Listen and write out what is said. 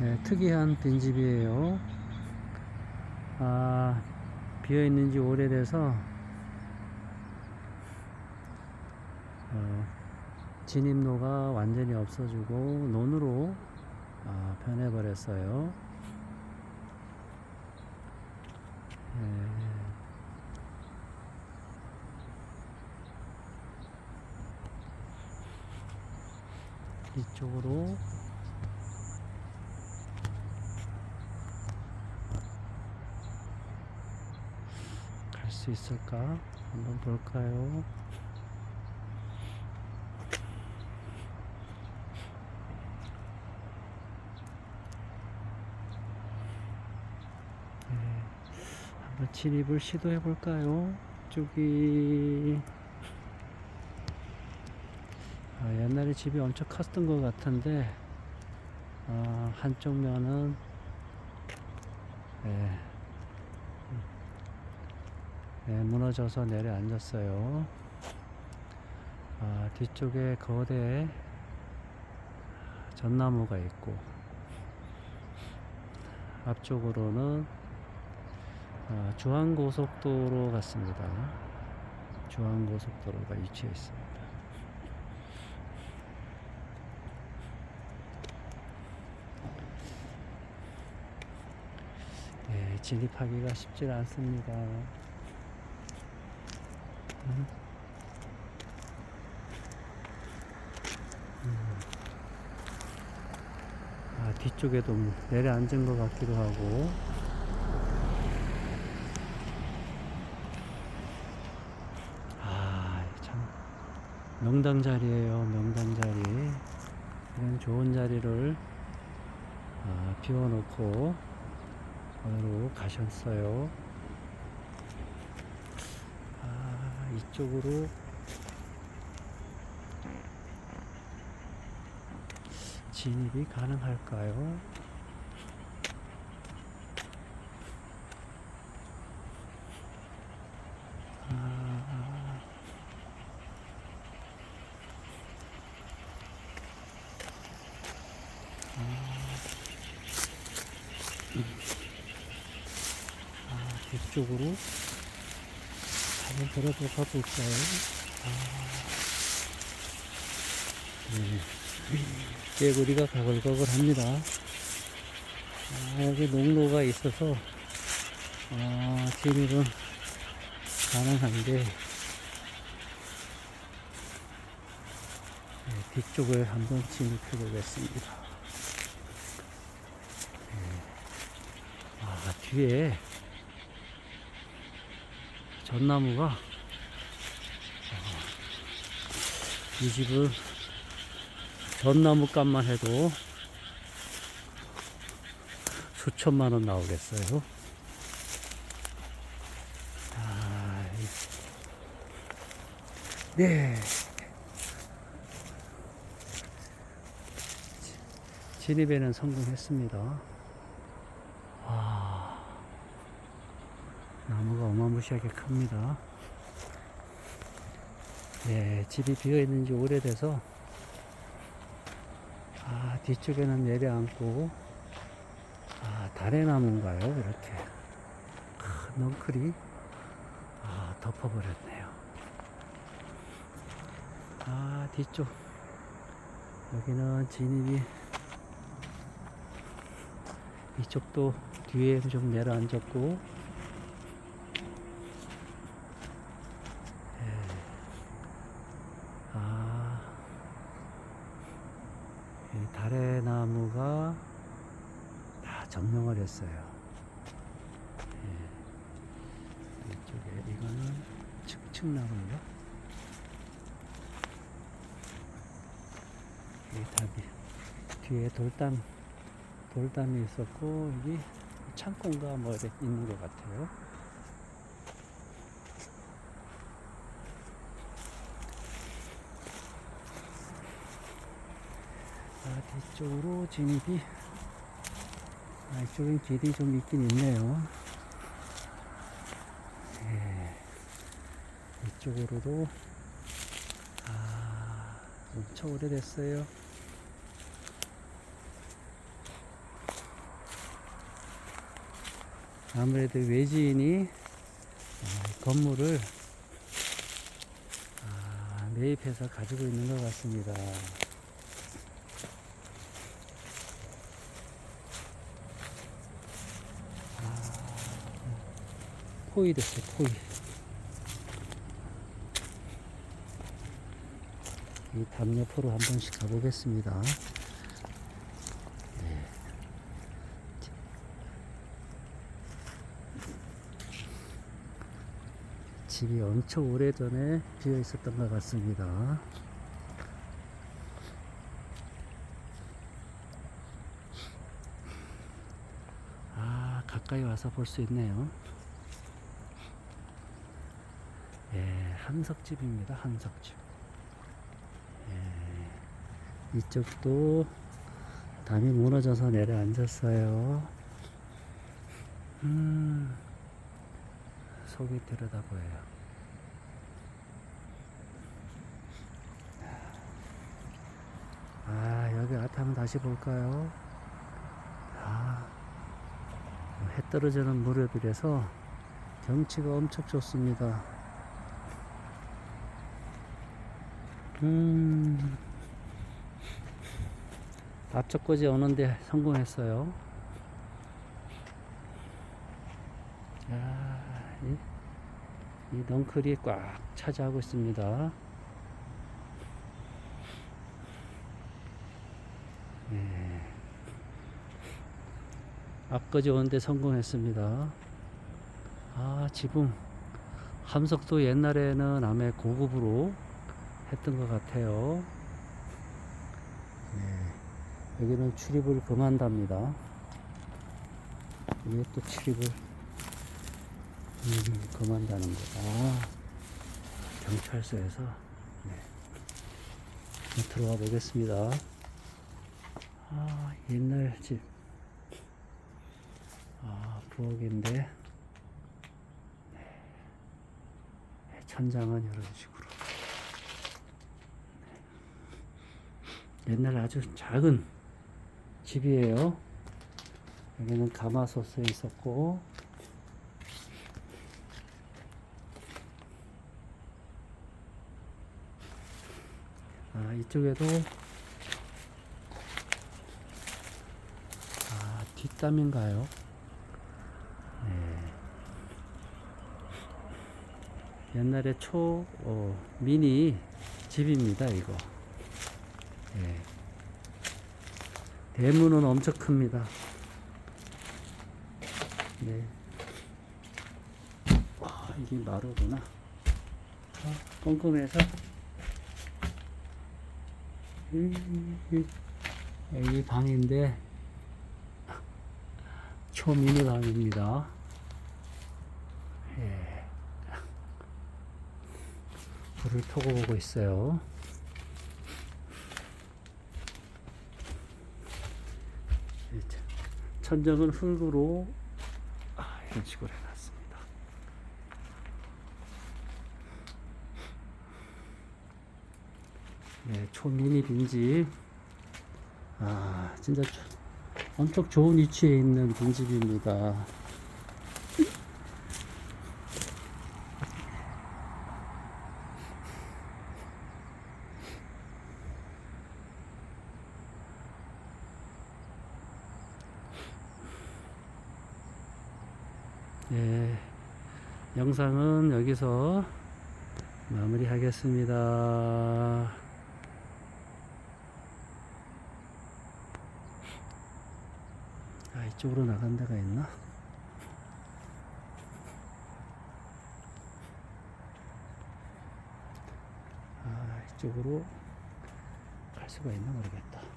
네, 특이한 빈집이에요. 아, 비어 있는 지 오래돼서 어, 진입로가 완전히 없어지고 논으로 아, 변해버렸어요. 네. 이쪽으로 갈 수 있을까? 한번 볼까요? 네, 한번 진입을 시도해 볼까요? 저기 아, 옛날에 집이 엄청 컸던 것 같은데 아, 한쪽 면은 예, 예, 무너져서 내려앉았어요. 아, 뒤쪽에 거대 전나무가 있고 앞쪽으로는 아, 중앙고속도로 같습니다. 중앙고속도로가 위치해 있습니다. 네, 진입하기가 쉽지 않습니다. 음. 음. 아, 뒤쪽에도 뭐 내려앉은 것 같기도 하고. 아, 참. 명당 자리에요, 명당 자리. 이런 좋은 자리를 아, 비워놓고 어디로 가셨어요. 아, 이 쪽으로 진입이 가능할까요? 아, 아, 뒤쪽으로 한번 들어가 볼까요? 아, 네. 개구리가 가글가글 합니다. 아, 여기 농로가 있어서, 아, 진입은 가능한데, 네, 뒤쪽을 한번 진입해 보겠습니다. 네. 아, 뒤에 전나무가, 아, 이 집은 전나무 값만 해도 수천만 원 나오겠어요. 아, 이- 네. 진입에는 성공했습니다. 와, 나무가 어마무시하게 큽니다. 네, 집이 비어 있는 지 오래돼서 아, 뒤쪽에는 내려앉고, 아, 다래나무인가요? 이렇게. 큰 넝클이, 아, 덮어버렸네요. 아, 뒤쪽. 여기는 진입이, 이쪽도 뒤에 좀 내려앉았고, 예. 아, 이 달의 나무가 다 점령을 했어요. 예. 이쪽에 이거는 측측나무인가? 이 답이 뒤에 돌담 돌담이 있었고 여기 창고인가 뭐 이렇게 있는 것 같아요. 아, 뒤쪽으로 진입이 아, 이쪽엔 길이 좀 있긴 있네요. 예. 이쪽으로도 아, 엄청 오래됐어요. 아무래도 외지인이 아, 건물을 아, 매입해서 가지고 있는 것 같습니다. 아, 포이 됐어요, 포이. 이 담 옆으로 한 번씩 가보겠습니다. 네. 집이 엄청 오래전에 비어 있었던 것 같습니다. 아, 가까이 와서 볼 수 있네요. 예, 한석집입니다. 한석집. 예, 이쪽도 담이 무너져서 내려앉았어요. 음, 속이 들여다 보여요. 아, 여기 앞에 한번 다시 볼까요? 아, 해 떨어지는 무렵이라서 경치가 엄청 좋습니다. 음, 앞쪽까지 오는데 성공했어요. 야, 이, 이 넝클이 꽉 차지하고 있습니다. 네. 앞까지 오는데 성공했습니다. 아, 지붕. 함석도 옛날에는 아마 고급으로 했던 것 같아요. 네. 여기는 출입을 금한답니다. 이게 또 출입을 음, 금한다는 거. 아, 경찰서에서 네. 들어가 보겠습니다. 아, 옛날 집. 아, 부엌인데. 네. 천장은 이런 식으로. 네. 옛날 아주 작은 집이에요. 여기는 가마솥에 있었고, 아, 이쪽에도 아, 뒷담인가요? 네. 옛날에 초, 어, 미니 집입니다, 이거. 예. 대문은 엄청 큽니다. 네. 와, 이게 마루구나. 아, 꼼꼼해서. 이 방인데, 초미니 방입니다. 예. 불을 켜고 보고 있어요. 천- 천정은 흙으로 아, 이런 식으로 해놨습니다. 네, 초미니 빈집. 아, 진짜 조- 엄청 좋은 위치에 있는 빈집입니다. 영상은 여기서 마무리 하겠습니다. 아, 이쪽으로 나간 데가 있나? 아, 이쪽으로 갈 수가 있나 모르겠다.